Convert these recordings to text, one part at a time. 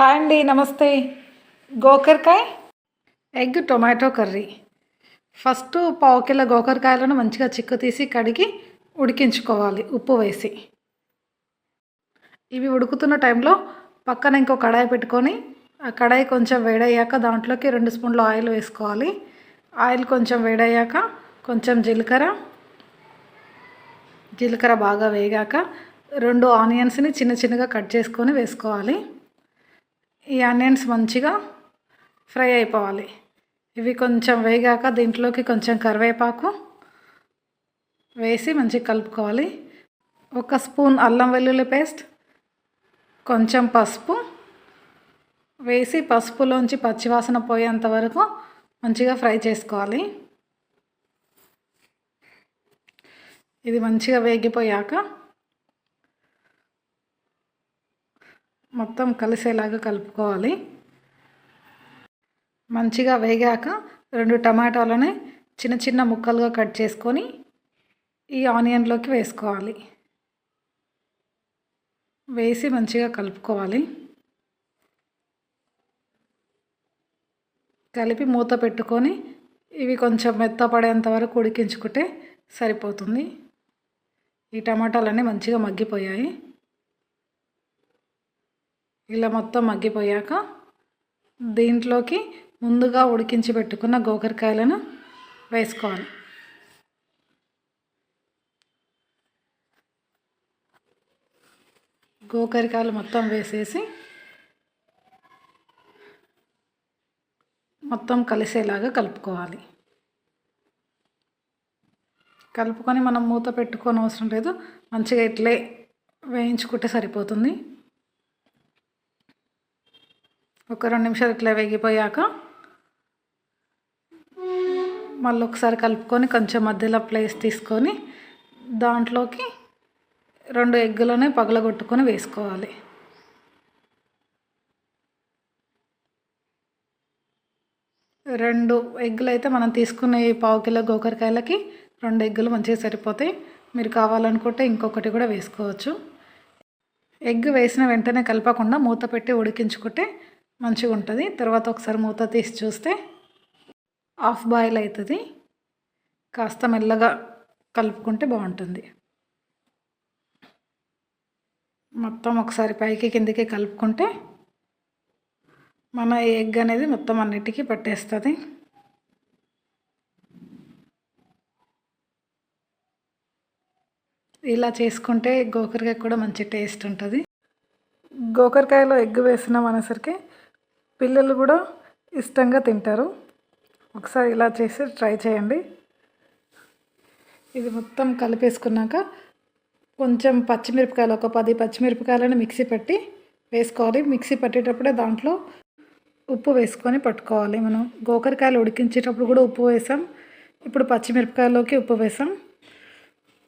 Hi అండి నమస్తే. గోకరకాయ ఎగ్ టొమాటో కర్రీ. ఫస్ట్ పావు కిలో గోకరకాయలను మంచిగా చిక్కు తీసి కడిగి ఉడికించుకోవాలి ఉప్పు వేసి. ఇవి ఉడుకుతున్న టైంలో పక్కన ఇంకో కడాయి పెట్టుకొని ఆ కడాయి కొంచెం వేడయ్యాక దాంట్లోకి రెండు స్పూన్లు ఆయిల్ వేసుకోవాలి. ఆయిల్ కొంచెం వేడయ్యాక కొంచెం జీలకర్ర జీలకర్ర బాగా వేగాక రెండు ఆనియన్స్ని చిన్న చిన్నగా కట్ చేసుకొని వేసుకోవాలి. ఈ ఆనియన్స్ మంచిగా ఫ్రై అయిపోవాలి. ఇవి కొంచెం వేగాక దీంట్లోకి కొంచెం కరివేపాకు వేసి మంచిగా కలుపుకోవాలి. ఒక స్పూన్ అల్లం వెల్లుల్లి పేస్ట్ కొంచెం పసుపు వేసి పసుపులోంచి పచ్చివాసన పోయేంత వరకు మంచిగా ఫ్రై చేసుకోవాలి. ఇది మంచిగా వేగిపోయాక మొత్తం కలిసేలాగా కలుపుకోవాలి. మంచిగా వేగాక రెండు టమాటాలని చిన్న చిన్న ముక్కలుగా కట్ చేసుకొని ఈ ఆనియన్లోకి వేసుకోవాలి. వేసి మంచిగా కలుపుకోవాలి. కలిపి మూత పెట్టుకొని ఇవి కొంచెం మెత్తపడేంత వరకు ఉడికించుకుంటే సరిపోతుంది. ఈ టమాటాలన్నీ మంచిగా మగ్గిపోయాయి. ఇలా మొత్తం మగ్గిపోయాక దీంట్లోకి ముందుగా ఉడికించి పెట్టుకున్న గోకరకాయలను వేసుకోవాలి. గోకరకాయలు మొత్తం వేసేసి మొత్తం కలిసేలాగా కలుపుకోవాలి. కలుపుకొని మనం మూత పెట్టుకోని అవసరం లేదు. మంచిగా ఇట్లే వేయించుకుంటే సరిపోతుంది. ఒక రెండు నిమిషాలు ఇట్లా వేగిపోయాక మళ్ళీ ఒకసారి కలుపుకొని కొంచెం మధ్యలో ప్లేస్ తీసుకొని దాంట్లోకి రెండు ఎగ్గులనే పగలగొట్టుకొని వేసుకోవాలి. రెండు ఎగ్గులు అయితే మనం తీసుకునే పావు కిలో గోకరకాయలకి రెండు ఎగ్గులు మంచిగా సరిపోతాయి. మీరు కావాలనుకుంటే ఇంకొకటి కూడా వేసుకోవచ్చు. ఎగ్ వేసిన వెంటనే కలపకుండా మూత పెట్టి ఉడికించుకుంటే మంచిగా ఉంటుంది. తర్వాత ఒకసారి మూత తీసి చూస్తే హాఫ్ బాయిల్ అవుతుంది కాస్త మెల్లగా కలుపుకుంటే బాగుంటుంది. మొత్తం ఒకసారి పైకి కిందికి కలుపుకుంటే మన ఎగ్ అనేది మొత్తం అన్నిటికీ పట్టేస్తుంది. ఇలా చేసుకుంటే గోకరకాయ కూడా మంచి టేస్ట్ ఉంటుంది. గోకరకాయలో ఎగ్ వేసినాం అనేసరికి పిల్లలు కూడా ఇష్టంగా తింటారు. ఒకసారి ఇలా చేసి ట్రై చేయండి. ఇది మొత్తం కలిపేసుకున్నాక కొంచెం పచ్చిమిరపకాయలు ఒక పది పచ్చిమిరపకాయలను మిక్సీ పట్టి వేసుకోవాలి. మిక్సీ పట్టేటప్పుడే దాంట్లో ఉప్పు వేసుకొని పట్టుకోవాలి మనం. గోకరకాయలు ఉడికించేటప్పుడు కూడా ఉప్పు వేసాం. ఇప్పుడు పచ్చిమిరపకాయలోకి ఉప్పు వేసాం.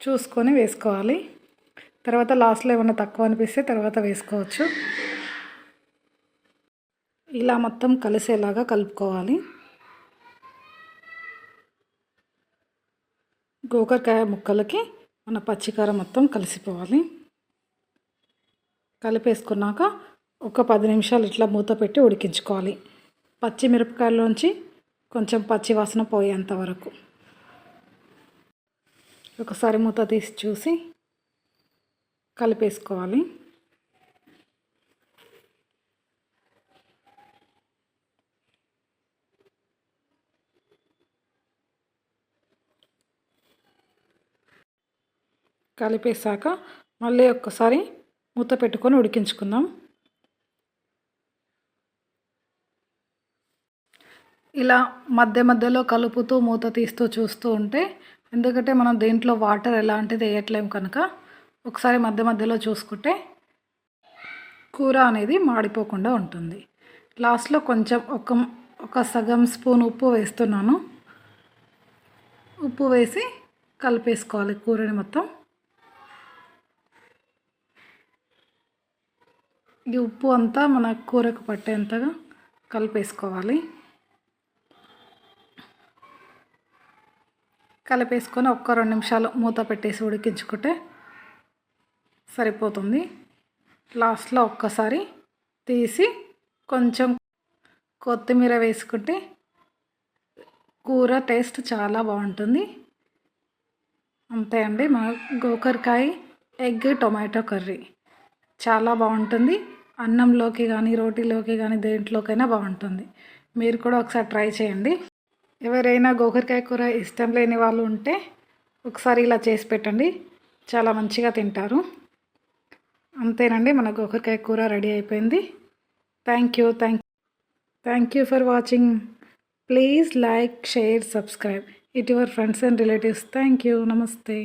చూసుకొని వేసుకోవాలి. తర్వాత లాస్ట్లో ఏమైనా తక్కువ అనిపిస్తే తర్వాత వేసుకోవచ్చు. ఇలా మొత్తం కలిసేలాగా కలుపుకోవాలి. గోకరకాయ ముక్కలకి మన పచ్చికారం మొత్తం కలిసిపోవాలి. కలిపేసుకున్నాక ఒక పది నిమిషాలు ఇట్లా మూత పెట్టి ఉడికించుకోవాలి. పచ్చిమిరపకాయలోంచి కొంచెం పచ్చి వాసన పోయేంత వరకు. ఒకసారి మూత తీసి చూసి కలిపేసుకోవాలి. కలిపేశాక మళ్ళీ ఒక్కసారి మూత పెట్టుకొని ఉడికించుకుందాం. ఇలా మధ్య మధ్యలో కలుపుతూ మూత తీస్తూ చూస్తూ ఉంటే ఎందుకంటే మనం దీంట్లో వాటర్ ఎలాంటిది వేయట్లేం కనుక ఒకసారి మధ్య మధ్యలో చూసుకుంటే కూర అనేది మాడిపోకుండా ఉంటుంది. లాస్ట్లో కొంచెం ఒక ఒక సగం స్పూన్ ఉప్పు వేస్తున్నాను. ఉప్పు వేసి కలిపేసుకోవాలి కూరని మొత్తం. ఈ ఉప్పు అంతా మన కూరకు పట్టేంతగా కలిపేసుకోవాలి. కలిపేసుకొని ఒక్క రెండు నిమిషాలు మూత పెట్టేసి ఉడికించుకుంటే సరిపోతుంది. లాస్ట్లో ఒక్కసారి తీసి కొంచెం కొత్తిమీర వేసుకుంటే కూర టేస్ట్ చాలా బాగుంటుంది. అంతే అండి మా గోకరకాయ ఎగ్ టొమాటో కర్రీ. చాలా బాగుంటుంది. అన్నంలోకి కానీ రోటీలోకి కానీ దేంట్లోకైనా బాగుంటుంది. మీరు కూడా ఒకసారి ట్రై చేయండి. ఎవరైనా గోకరకాయ కూర ఇష్టం లేని వాళ్ళు ఉంటే ఒకసారి ఇలా చేసి పెట్టండి. చాలా మంచిగా తింటారు. అంతేనండి మన గోకరకాయ కూర రెడీ అయిపోయింది. Thank you thank thank you for watching please like share subscribe it your friends and relatives thank you నమస్తే